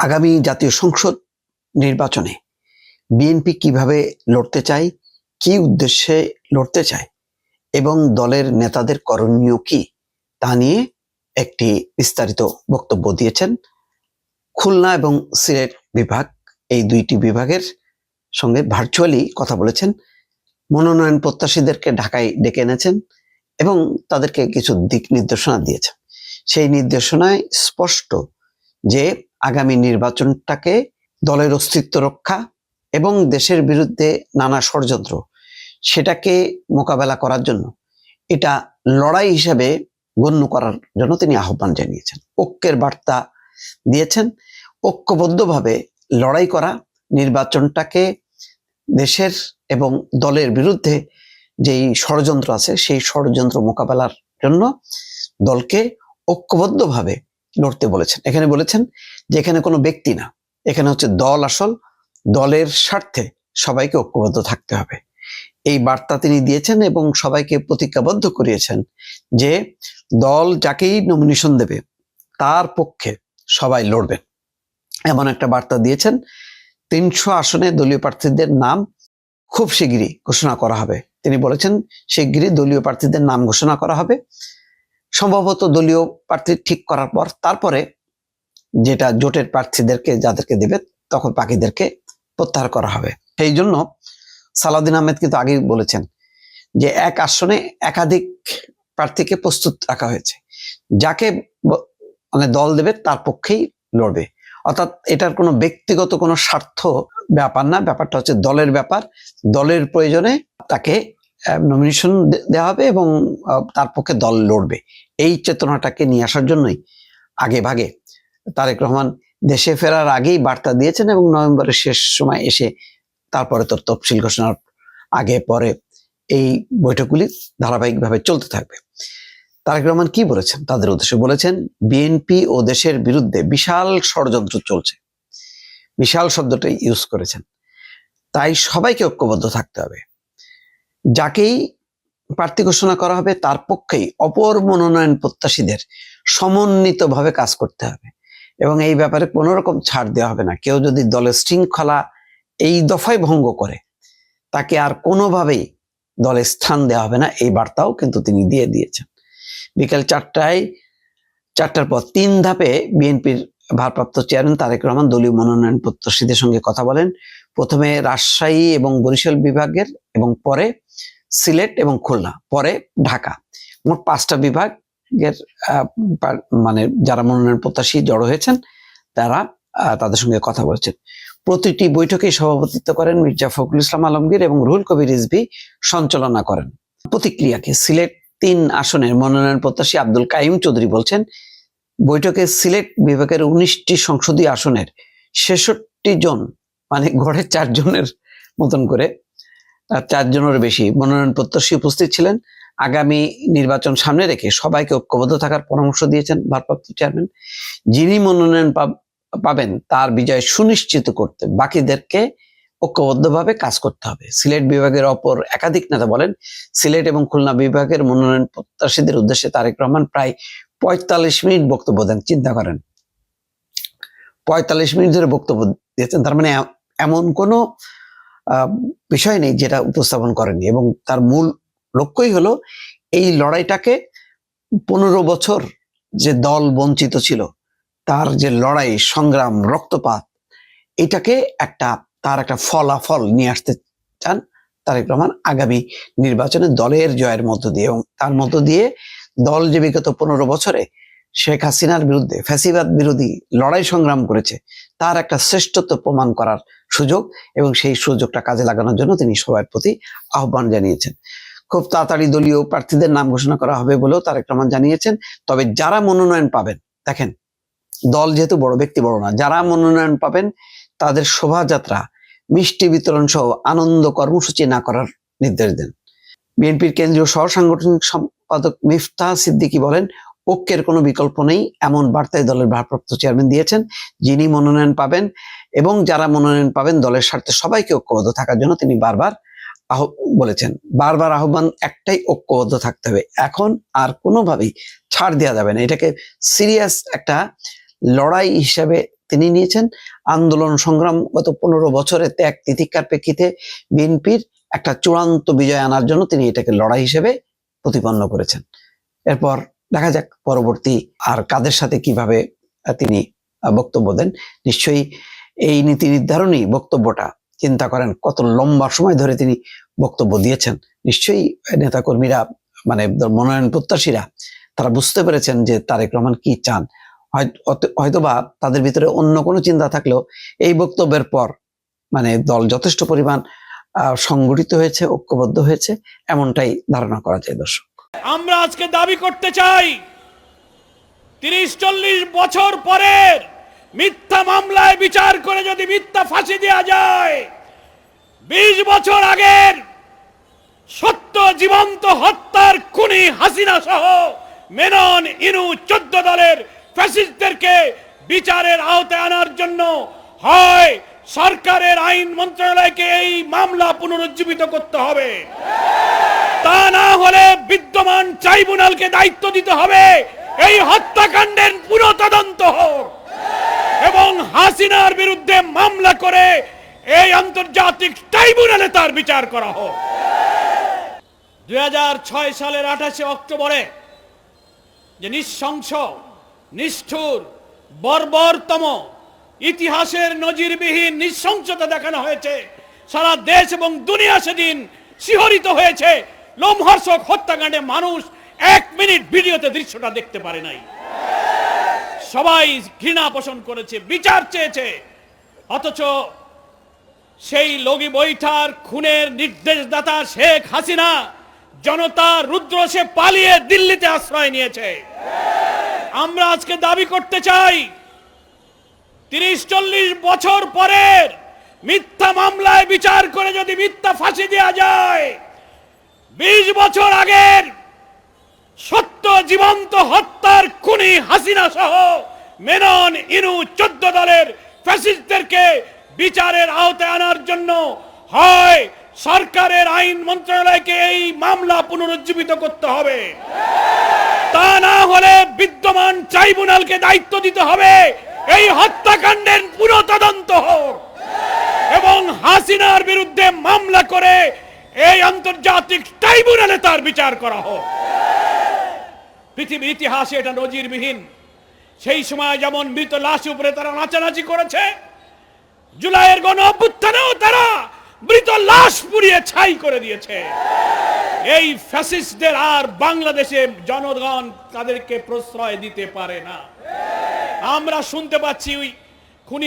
আগামী জাতীয় সংসদ নির্বাচনে বিএনপি কীভাবে লড়তে চায়, কি উদ্দেশ্যে লড়তে চায় এবং দলের নেতাদের করণীয় কি তা নিয়ে একটি বিস্তারিত বক্তব্য দিয়েছেন খুলনা এবং সিলেট বিভাগ। এই দুইটি বিভাগের সঙ্গে ভার্চুয়ালি কথা বলেছেন। মনোনয়ন প্রত্যাশীদেরকে ঢাকায় ডেকে এনেছেন। এবং তাদেরকে কিছু দিক নির্দেশনা দিয়েছে। সেই নির্দেশনায় স্পষ্ট যে আগামী নির্বাচনটাকে দলের অস্তিত্ব রক্ষা এবং দেশের বিরুদ্ধে নানা ষড়যন্ত্র সেটাকে মোকাবেলা করার জন্য এটা লড়াই হিসাবে গণ্য করার জন্য তিনি আহ্বান জানিয়েছেন। ঐক্যের বার্তা দিয়েছেন। ঐক্যবদ্ধভাবে লড়াই করা, নির্বাচনটাকে দেশের এবং দলের বিরুদ্ধে যেই ষড়যন্ত্র আছে, সেই ষড়যন্ত্র মোকাবেলার জন্য দলকে ঐক্যবদ্ধভাবে লড়তে বলেছেন। এখানে বলেছেন যে এখানে কোনো ব্যক্তি না। এখানে হচ্ছে দল আসল, দলের স্বার্থে সবাইকে ঐক্যবদ্ধ থাকতে হবে। এই বার্তা তিনি দিয়েছেন এবং সবাইকে প্রতিজ্ঞাবদ্ধ করিয়েছেন যে দল যাকেই নমিনেশন দেবে, তার পক্ষে সবাই লড়বেন। এমন একটা বার্তা দিয়েছেন। তিনশো আসনে দলীয় প্রার্থীদের নাম খুব শিগগিরই ঘোষণা করা হবে। তিনি বলেছেন, শিগগিরই দলীয় প্রার্থীদের নাম ঘোষণা করা হবে। সম্ভবত দলীয় প্রার্থী ঠিক করার পর তারপরে যেটা জোটের প্রার্থীদেরকে যাদেরকে দেবে, তখন বাকিদেরকে প্রত্যাহার করা হবে। সেই জন্য সালাউদ্দিন আহমেদ কিন্তু আগেই বলেছেন যে, এক আসনে একাধিক প্রার্থীকে প্রস্তুত রাখা হয়েছে। যাকে মানে দল দেবে তার পক্ষেই লড়বে। অর্থাৎ এটার কোনো ব্যক্তিগত কোনো স্বার্থ ব্যাপার না। ব্যাপারটা হচ্ছে দলের ব্যাপার। দলের প্রয়োজনে তাকে নমিনেশন দেওয়া হবে এবং তার পক্ষে দল লড়বে। এই চেতনাটাকে নিয়ে আসার জন্যই আগে ভাগে তারেক রহমান দেশে ফেরার আগেই বার্তা দিয়েছেন এবং নভেম্বরের শেষ সময় এসে তারপরে তোর তফসিল ঘোষণার আগে পরে এই বৈঠকগুলি ধারাবাহিকভাবে চলতে থাকবে। তারেক রহমান কি বলেছেন? তাদের উদ্দেশ্যে বলেছেন বিএনপি ও দেশের বিরুদ্ধে বিশাল ষড়যন্ত্র চলছে। বিশাল শব্দটা ইউজ করেছেন। তাই সবাইকে ঐক্যবদ্ধ থাকতে হবে। যাকেই প্রার্থী ঘোষণা করা হবে, তার পক্ষেই অপর মনোনয়ন প্রত্যাশীদের সমন্বিতভাবে কাজ করতে হবে। এবং এই ব্যাপারে কোনো রকম ছাড় দেওয়া হবে না। কেউ যদি দলের শৃঙ্খলা এই দফায় ভঙ্গ করে, তাকে আর কোনোভাবেই দলে স্থান দেওয়া হবে না। এই বার্তাও কিন্তু তিনি দিয়ে দিয়েছেন। বিকেল চারটায়, চারটার পর তিন ধাপে বিএনপির ভারপ্রাপ্ত চেয়ারম্যান তারেক রহমান দলীয় মনোনয়ন প্রত্যাশীদের সঙ্গে কথা বলেন। প্রথমে রাজশাহী এবং বরিশাল বিভাগের এবং পরে সিলেট এবং খুলনা, পরে ঢাকা। মোট পাঁচটা বিভাগের মানে যারা মনোনয়ন প্রত্যাশী জড়ো হয়েছেন, তারা তাদের সঙ্গে কথা বলেছেন। প্রতিটি বৈঠকে সভাপতিত্ব করেন মির্জা ফখরুল ইসলাম আলমগীর এবং রুহুল কবির রিজভি সঞ্চালনা করেন। প্রতিক্রিয়াকে সিলেট তিন আসনের মনোনয়ন প্রত্যাশী আব্দুল কাইম চৌধুরী বলছেন, বৈঠকে সিলেট বিভাগের উনিশটি সংসদীয় আসনের ছেষট্টি জন মানে গড়ে চারজনের মতন করে চারজনের বেশি। মনোনয়ন প্রত্যাশী উপস্থিত ছিলেন। আগামী নির্বাচন সামনে রেখে সবাইকে ঐক্যবদ্ধ থাকার পরামর্শ দিয়েছেন ভারপ্রাপ্ত চেয়ারম্যান। যিনি মনোনয়ন পাবেন, তার বিজয় সুনিশ্চিত করতে বাকিদেরকে ঐক্যবদ্ধভাবে কাজ করতে হবে। সিলেট বিভাগের অপর একাধিক নেতা বলেন, সিলেট এবং খুলনা বিভাগের মনোনয়ন প্রত্যাশীদের উদ্দেশ্যে তারেক রহমান প্রায় পঁয়তাল্লিশ মিনিট বক্তব্য দেন, চিন্তা করেন। পঁয়তাল্লিশ মিনিট ধরে বক্তব্য দিয়েছেন, তার মানে এমন কোনো বিষয় নেই যেটা উপস্থাপন করেনি এবং তার মূল লক্ষ্যই হলো এই লড়াইটাকে পনেরো বছর যে দল বঞ্চিত ছিল, তার যে লড়াই, সংগ্রাম, রক্তপাত, এটাকে একটা, তার একটা ফলাফল নিয়ে আসতে চান তারেক রহমান আগামী নির্বাচনে দলের জয়ের মধ্য দিয়ে। এবং তার মধ্য দিয়ে দল যে বিগত পনেরো বছরে শেখ হাসিনার বিরুদ্ধে ফ্যাসিবাদ বিরোধী লড়াই সংগ্রাম করেছে, তার একটা শ্রেষ্ঠত্ব প্রমাণ করার সুযোগ এবং সেই সুযোগটা কাজে লাগানোর জন্য তিনি সবার প্রতি আহ্বান জানিয়েছেন। খুব তাড়াতাড়ি দলীয় প্রার্থীদের নাম ঘোষণা করা হবে বলেও তারেক রহমান জানিয়েছেন, তবে যারা মনোনয়ন পাবেন, দেখেন, দল যেহেতু বড়, ব্যক্তি বড় না, যারা মনোনয়ন পাবেন, তাদের শোভাযাত্রা, মিষ্টি বিতরণ সহ আনন্দ কর্মসূচি না করার নির্দেশ দেন। বিএনপির কেন্দ্রীয় সহ সাংগঠনিক সম্পাদক মিফতাহ সিদ্দিকী বলেন ঐক্যের কোনো বিকল্প নেই, এমন বার্তায় দলের ভারপ্রাপ্ত চেয়ারম্যান দিয়েছেন, যিনি মনোনয়ন পাবেন এবং যারা মনোনয়ন পাবেন দলের স্বার্থে সবাইকে ঐক্যবদ্ধ থাকার জন্য তিনি বারবার আহ, বলেছেন। বারবার আহ্বান একটাই, ঐক্যবদ্ধ থাকতে হবে। এখন আর কোনোভাবেই ছাড় দেওয়া যাবে না। এটাকে সিরিয়াস একটা লড়াই হিসাবে তিনি নিয়েছেন। আন্দোলন সংগ্রাম গত পনেরো বছরের ত্যাগ তিতিক্ষার প্রেক্ষিতে বিএনপির একটা চূড়ান্ত বিজয় আনার জন্য তিনি এটাকে লড়াই হিসেবে প্রতিপন্ন করেছেন। এরপর দেখা যাক পরবর্তী আর কাদের সাথে কীভাবে তিনি বক্তব্য দেন। নিশ্চয়ই এই নীতি নির্ধারণী বক্তব্যটা। চিন্তা করেন কত লম্বা সময় ধরে তিনি বক্তব্য দিয়েছেন। নিশ্চয়ই নেতাকর্মীরা মানে মনোনয়ন প্রত্যাশীরা, তারা বুঝতে পেরেছেন যে তারেক রহমান কি চান। হয়- হয়তোবা তাদের ভিতরে অন্য কোনো চিন্তা থাকলেও এই বক্তব্যের পর মানে দল যথেষ্ট পরিমাণ সংগঠিত হয়েছে, ঐক্যবদ্ধ হয়েছে, এমনটাই ধারণা করা যায় দর্শক। আমরা আজকে দাবি করতে চাই, তিরিশ চল্লিশ বছর পরের মিথ্যা মামলায় বিচার করে যদি মিথ্যা ফাঁসি দেওয়া যায়, বিশ বছর আগের সত্য জীবন্ত হত্যার খুনি হাসিনা সহ মেনন ইনু চোদ্দ দলের ফ্যাসিস্টদেরকে বিচারের আওতায় আনার জন্য হয়, সরকারের আইন মন্ত্রণালয়কে এই মামলা পুনরুজ্জীবিত করতে হবে। তা না হলে বিদ্যমান ট্রাইব্যুনালকে দায়িত্ব দিতে হবে। এই হত্যাকাণ্ডের পুরো তদন্ত হোক। এবং হাসিনার বিরুদ্ধে মামলা করে এই আন্তর্জাতিক ট্রাইব্যুনালে তার বিচার করা হোক। দুই হাজার ছয় সালের আঠাশে অক্টোবরে যে নিঃশংস, নিষ্ঠুর, বর্বরতম, ইতিহাসের নজিরবিহীন নিঃশংসতা দেখানো হয়েছে, সারা দেশ এবং দুনিয়া সেদিন শিহরিত হয়েছে। লোমহর্ষক হত্যাকাণ্ডে মানুষ এক মিনিট ভিডিওতে দৃশ্যটা দেখতে পারে নাই। সবাই ঘৃণা পোষণ করেছে, বিচার চেয়েছে। অথচ সেই লগি বৈঠার খুনের নির্দেশদাতা শেখ হাসিনা জনতা রুদ্র সে পালিয়ে দিল্লিতে আশ্রয় নিয়েছে। আমরা আজকে দাবি করতে চাই, তিরিশ চল্লিশ বছর পরের মিথ্যা মামলায় বিচার করে যদি মিথ্যা ফাঁসি দেওয়া যায় বিশ বছর আগের সত্য জীবন্ত হত্যার খুনি হাসিনা সহ মেনন ইনু চোদ্দ দলের ফ্যাসিস্টদেরকে বিচারের আওতায় আনার জন্য হয়, সরকারের আইন মন্ত্রণালয়কে এই মামলা পুনরুজ্জীবিত করতে হবে। তা না হলে বিদ্যমান ট্রাইব্যুনালকে দায়িত্ব দিতে হবে। এই হত্যাকাণ্ডের পুরো তদন্ত হোক। এবং হাসিনার বিরুদ্ধে মামলা করে এই আন্তর্জাতিক ট্রাইব্যুনালে তার বিচার করা হোক। পৃথিবীর ইতিহাসে এটা নজিরবিহীন। সেই সময় যেমন মৃত লাশ উপরে তারা নাচানাচি করেছে, জুলাইয়ের গণ অভ্যুত্থানেও তারা মৃত লাশ পুড়িয়ে ছাই করে দিয়েছে। এই ফ্যাসিস্টদের আর বাংলাদেশে জনগণ তাদেরকে প্রশ্রয় দিতে পারে না। আমরা শুনতে পাচ্ছি ওই